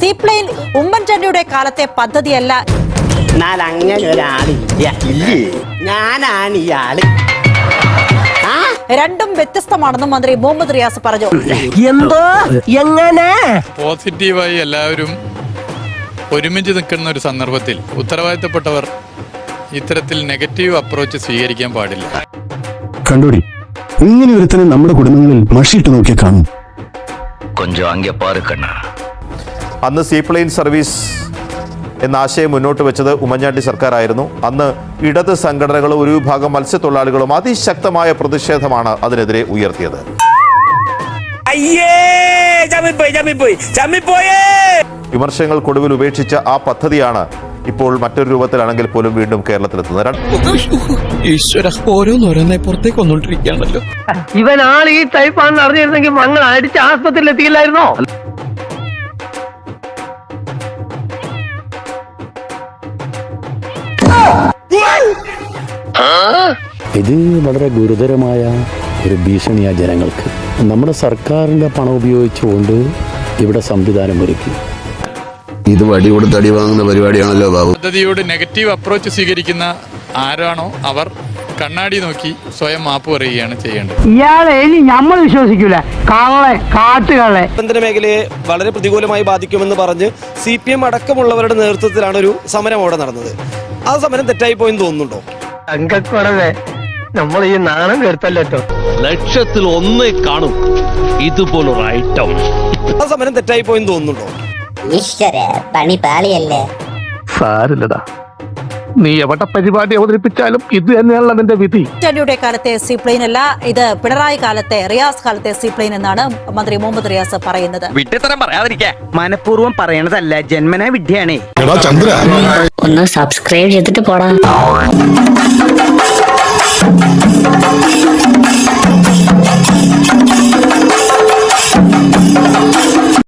Seaplane ഉമ്മൻചാണ്ടിയുടെ കാലത്തെ പദ്ധതിയല്ല. രണ്ടും വ്യത്യസ്തമാണെന്നും മന്ത്രി മുഹമ്മദ് റിയാസ് പറഞ്ഞു. എന്തോ? എങ്ങനെ? പോസിറ്റീവായി എല്ലാവരും ഒരുമിച്ച് നിൽക്കുന്ന ഒരു സന്ദർഭത്തിൽ ഉത്തരവാദിത്തപ്പെട്ടവർ ഇത്തരത്തിൽ നെഗറ്റീവ് അപ്രോച്ച് സ്വീകരിക്കാൻ പാടില്ല. കണ്ടോടി ഇങ്ങനെ ഒരുത്തനെ നമ്മുടെ കുടുംബങ്ങളിൽ മഷിയിട്ട് നോക്കിയ കാണും. കൊഞ്ചോ അങ്കപ്പാറ് കണ്ണാ. അന്ന് സീപ്ലെയിൻ സർവീസ് എന്ന ആശയം മുന്നോട്ട് വെച്ചത് ഉമ്മൻചാണ്ടി സർക്കാരായിരുന്നു. അന്ന് ഇടത് സംഘടനകളും ഒരു വിഭാഗം മത്സ്യത്തൊഴിലാളികളും അതിശക്തമായ പ്രതിഷേധമാണ് അതിനെതിരെ ഉയർത്തിയത്. വിമർശനങ്ങൾക്കൊടുവിൽ ഉപേക്ഷിച്ച ആ പദ്ധതിയാണ് ഇപ്പോൾ മറ്റൊരു രൂപത്തിലാണെങ്കിൽ പോലും വീണ്ടും കേരളത്തിലെത്തുന്നത്. ഇവൻ ആൾ ഈ ടൈപ്പാണെന്ന് അറിഞ്ഞിരുന്നെങ്കിൽ മങ്ങൾ അടിച്ച് ആസ്പത്രിയിൽ എത്തിയില്ലായിരുന്നോ ഇത് വളരെ ഗുരുതരമായ ഒരു ഭീഷണിയാണ് ജനങ്ങൾക്ക്. നമ്മുടെ സർക്കാരിന്റെ പണം ഉപയോഗിച്ചുകൊണ്ട് ഇവിടെ സംവിധാനം ഒരുക്കി. ഇത് വടി കൊടുത്ത് അടി വാങ്ങുന്ന പരിപാടിയാണല്ലോ ബാബു. പദ്ധതിയോട് നെഗറ്റീവ് അപ്രോച്ച് സ്വീകരിക്കുന്ന ആരാണോ അവർ കണ്ണാടി നോക്കി സ്വയം മാപ്പ് പറയുകയാണ് ചെയ്യേണ്ടത്. ഇയാളെ ഇനി നമ്മൾ വിശ്വസിക്കൂല. കള്ളെ കാട്ടുകളെ ആഭ്യന്തര മേഖലയെ വളരെ പ്രതികൂലമായി ബാധിക്കുമെന്ന് പറഞ്ഞ് സി പി എം അടക്കമുള്ളവരുടെ നേതൃത്വത്തിലാണ് ഒരു സമരം അവിടെ നടന്നത്. ആ സമരം തെറ്റായി പോയെന്ന് തോന്നുന്നുണ്ടോ നമ്മൾ ഈ നാണം കേട്ടല്ലോ ലക്ഷത്തിൽ ഒന്നേ കാണും. ഇതുപോലൊരു ഐറ്റം സമരം തെറ്റായി പോയെന്ന് തോന്നുന്നുണ്ടോ? പണി സാരില്ലടാ. നീ എവിടെ പരിപാടി അവതരിപ്പിച്ചാലും ഇത് തന്നെയാണ് അതിന്റെ വിധി. ചെടിയുടെ കാലത്തെ സീപ്ലെയിൻ അല്ല ഇത് പിണറായി കാലത്തെ റിയാസ് കാലത്തെ സീപ്ലെയിൻ എന്നാണ് മന്ത്രി മുഹമ്മദ് റിയാസ് പറയുന്നത്. വിഡ്ഢിത്തരം പറയാതിരിക്കാ. മനഃപൂർവം പറയണതല്ല ജന്മന വിദ്യയാണ് ഒന്ന് സബ്സ്ക്രൈബ് ചെയ്തിട്ട് പോടാ.